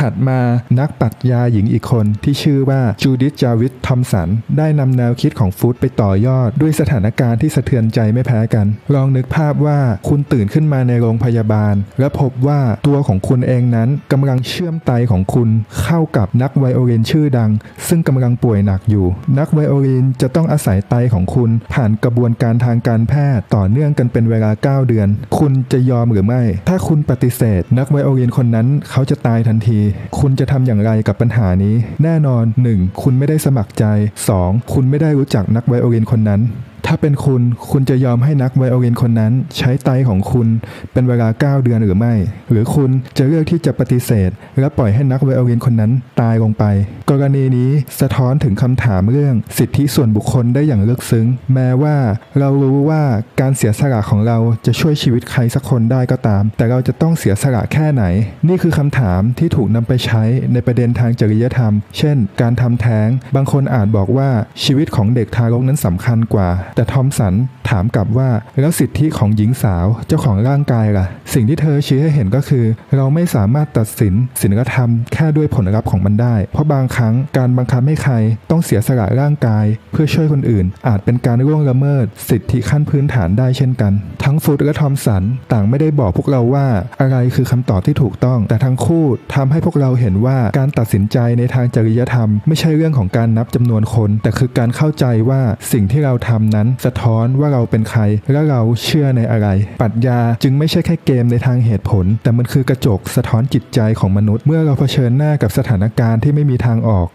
ถัดมานักปรัชญาหญิงอีกคนที่ชื่อว่าจูดิธจาวิททอมสัน ได้นำแนวคิดของฟูดไปต่อยอด ด้วยสถานการณ์ที่สะเทือนใจไม่แพ้กัน ลองนึกภาพว่าคุณตื่นขึ้นมาในโรงพยาบาล และพบว่าตัวของคุณเองนั้นกำลังเชื่อมไตของคุณเข้ากับนักไวโอลินชื่อดัง ซึ่งกำลังป่วยหนักอยู่ นักไวโอลินจะต้องอาศัยไตของคุณผ่านกระบวนการทางการแพทย์ต่อเนื่องกันเป็นเวลา 9 เดือน คุณจะยอมหรือไม่ ถ้าคุณปฏิเสธ นักไวโอลินคนนั้นเขาจะตายทันทีคุณจะทำอย่างไรกับปัญหานี้ แน่นอน 1. คุณไม่ได้สมัครใจ 2. คุณไม่ได้รู้จักนักไวโอลินคนนั้น ถ้าเป็นคุณ คุณจะยอมให้นักไวโอลินคนนั้น ใช้ไตของคุณเป็นเวลา 9 เดือนหรือไม่ หรือคุณจะเลือกที่จะปฏิเสธ และปล่อยให้นักไวโอลินคนนั้นตายลงไป กรณีนี้สะท้อนถึงคำถามเรื่องสิทธิส่วนบุคคลได้อย่างลึกซึ้ง แม้ว่าเรารู้ว่าการเสียสละของเราจะช่วยชีวิตใครสักคนได้ก็ตาม แต่เราจะต้องเสียสละแค่ไหน นี่คือคำถามที่ถูกนำไปใช้ในประเด็นทางจริยธรรม เช่น การทำแท้ง บางคนอาจบอกว่าชีวิตของเด็กทารกนั้นสำคัญกว่าแต่ทอมสันถามกลับว่าแล้วสิทธิของหญิงสาวเจ้าของร่างกายล่ะ สิ่งที่เธอชี้ให้เห็นก็คือ เราไม่สามารถตัดสินศีลธรรมแค่ด้วยผลลัพธ์ของมันได้ เพราะบางครั้งการบังคับให้ใครต้องเสียสละร่างกาย เพื่อช่วยคนอื่น อาจเป็นการล่วงละเมิด สิทธิขั้นพื้นฐานได้เช่นกัน ทั้งฟุตและทอมสันต่างไม่ได้บอกพวกเราว่าอะไรคือคำตอบที่ถูกต้อง แต่ทั้งคู่ทำให้พวกเราเห็นว่าการตัดสินใจในทางจริยธรรม ไม่ใช่เรื่องของการนับจำนวนคน แต่คือการเข้าใจว่าสิ่งที่เราทำนั้นสะท้อนว่าเราเป็นใคร และเราเชื่อในอะไร ปรัชญาจึงไม่ใช่แค่เกมในทางเหตุผล แต่มันคือกระจกสะท้อนจิตใจของมนุษย์ เมื่อเราเผชิญหน้ากับสถานการณ์ที่ไม่มีทางออก